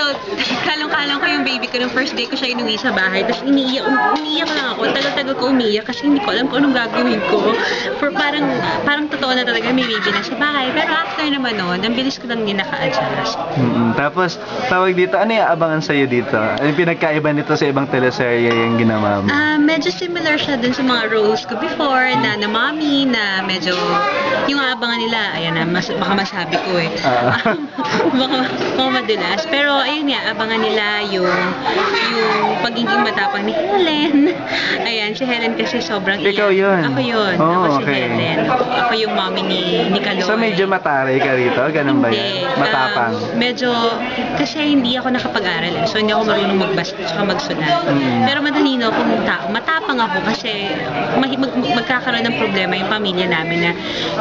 So, kalong-kalong ko yung baby ko nung first day ko siya inuwi sa bahay. Tapos iniiyak, umiiyak lang ako. Tagal-tagal ko umiiyak kasi hindi ko alam kung anong gagawin ko. For parang, parang totoo na talaga may baby na sa bahay. Pero after naman noon, ang bilis ko lang din naka-adjust. Mm-mm. Tapos, tawag dito, ano yung abangan sa'yo dito? Ano yung pinagkaiba nito sa ibang teleserye yung ginawa mo? Ah, medyo similar siya dun sa mga roles ko before na na mommy na medyo yung aabangan nila, ayan na, mas, baka masabi ko eh. Ah. baka, baka madulas. Pero ayun nga, abangan nila yung yung pagiging matapang ni Helen. Ayan, si Helen kasi sobrang Ikaw iyak. yun? Ako yun. Oh, ako si okay. Helen. Ako yung mommy ni, ni Kaloy. So, medyo mataray ka rito? Ganun ba yan? Matapang? Um, medyo, kasi hindi ako nakapag-aral eh. So, hindi ako marunong magbasa at magsulat. Mm. Pero madalino akong tao. Matapang ako kasi mag, mag, magkakaroon ng problema yung pamilya namin na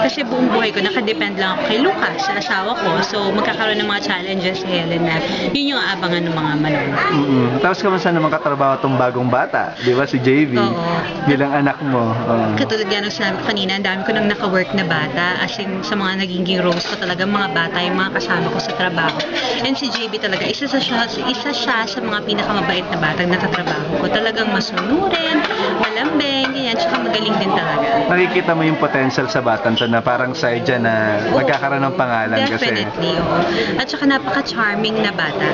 kasi buong buhay ko nakadepend lang ako kay Lucas, sa asawa ko. So, magkakaroon ng mga challenges si Helen na yun yung aabangan ng mga manonood. Mm-mm. Tapos, kamusta naman katrabaho tong bagong bata? Di ba si JV? Oo. Bilang anak mo. Oo. Katulad yan ng sinabi ko kanina, ang dami ko nang naka-work na bata. As in, sa mga naging roles ko talaga, mga bata yung mga kasama ko sa trabaho. And si JB talaga, isa sa siya, isa siya sa mga pinakamabait na bata na natatrabaho ko. Talagang masunurin, malambing, ganyan, tsaka magaling din talaga. Nakikita mo yung potential sa batang to na parang side dyan na magkakaroon ng pangalan kasi. Definitely, oo. At saka napaka-charming na bata.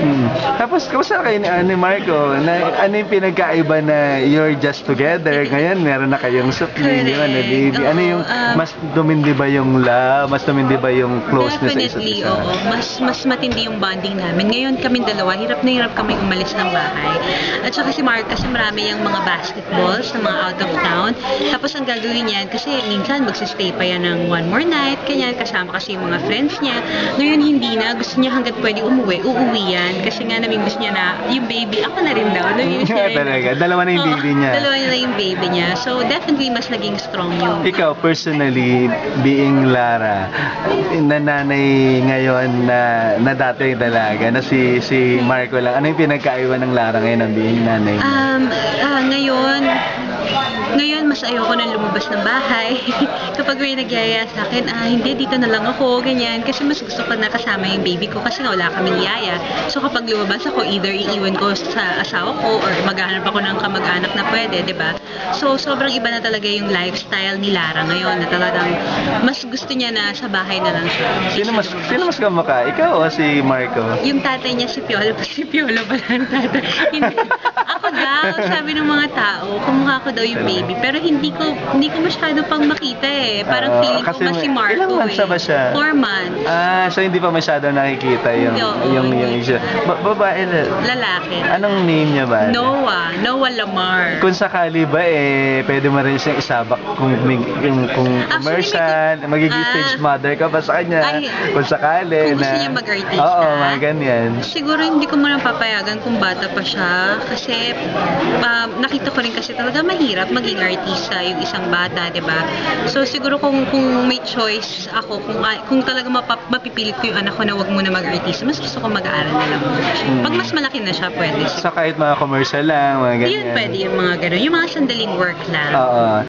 Hmm. Tapos, kamusta kayo ni, ah, ni Marco? Na, ano yung pinagkaiba na you're just together? Ngayon, meron na kayong supli, yun, na baby. Ano yung, um, mas dumindi ba yung love? Mas dumindi ba yung closeness sa isa't Definitely, isa? oo. Mas, mas matindi yung bonding namin. Ngayon kaming dalawa, hirap na hirap kami umalis ng bahay. At saka si Mark, kasi marami yung mga basketballs na mga out of town. Tapos ang gagawin niyan, kasi minsan magsistay pa yan ng one more night, kanyan, kasama kasi yung mga friends niya. Ngayon hindi na, gusto niya hanggat pwede umuwi, uuwi yan. Kasi nga namimiss niya na yung baby, ako na rin daw. Namimiss niya rin. Talaga, dalawa na yung Oo, baby niya. Dalawa na yung baby niya. So definitely mas naging strong yung Ikaw, personally, being Lara, nananay ngayon na, na dati dalaga, na si, si Marco lang, ano yung pinagkaiba ng Lara ngayon ng being nanay? Um, ah, ngayon, ngayon mas ayoko na lumabas ng bahay. Kapag may nagyaya sa akin, ah, hindi, dito na lang ako, ganyan. Kasi mas gusto ko na kasama yung baby ko kasi wala kaming yaya. So kapag lumabas ako, either iiwan ko sa asawa ko or maghahanap ako ng kamag-anak na pwede, di ba? So sobrang iba na talaga yung lifestyle ni Lara ngayon na talagang mas gusto niya na sa bahay na lang siya. Sino mas, sino mas kamukha? Ikaw o si Marco? Yung tatay niya si Piolo, si Piolo pala ang tatay. Hindi, ako daw, sabi ng mga tao, kumukha ko daw yung baby. Pero hindi ko hindi ko masyado pang makita eh. Parang Oo, feeling ko mas si Marco ilang months eh. na ba siya? Four months. Ah, so hindi pa masyado nakikita yung, Oo, yung, yung hindi. isa. Ba- babae na. Lalaki. Anong name niya ba? Noah. Noah Lamar. Kung sakali ba eh, pwede mo rin siyang isabak kung, may- yung, kung Actually, commercial, may- magiging Ah. stage mother ka ba sa kanya? Ay, kung sakali kung gusto na... niya mag-artista. Oo, mga ganyan. Siguro hindi ko muna papayagan kung bata pa siya kasi um, nakita ko rin kasi talaga mahirap maging artista yung isang bata, 'di ba? So siguro kung kung may choice ako kung ah, kung talaga mapap, mapipilit ko yung anak ko na wag muna mag-artista, mas gusto ko mag-aaral na lang siya. Hmm. Pag mas malaki na siya, pwede. So kahit mga commercial lang, mga ganyan. Yun pwede yung mga gano'n. Yung mga sandaling work lang. Oo.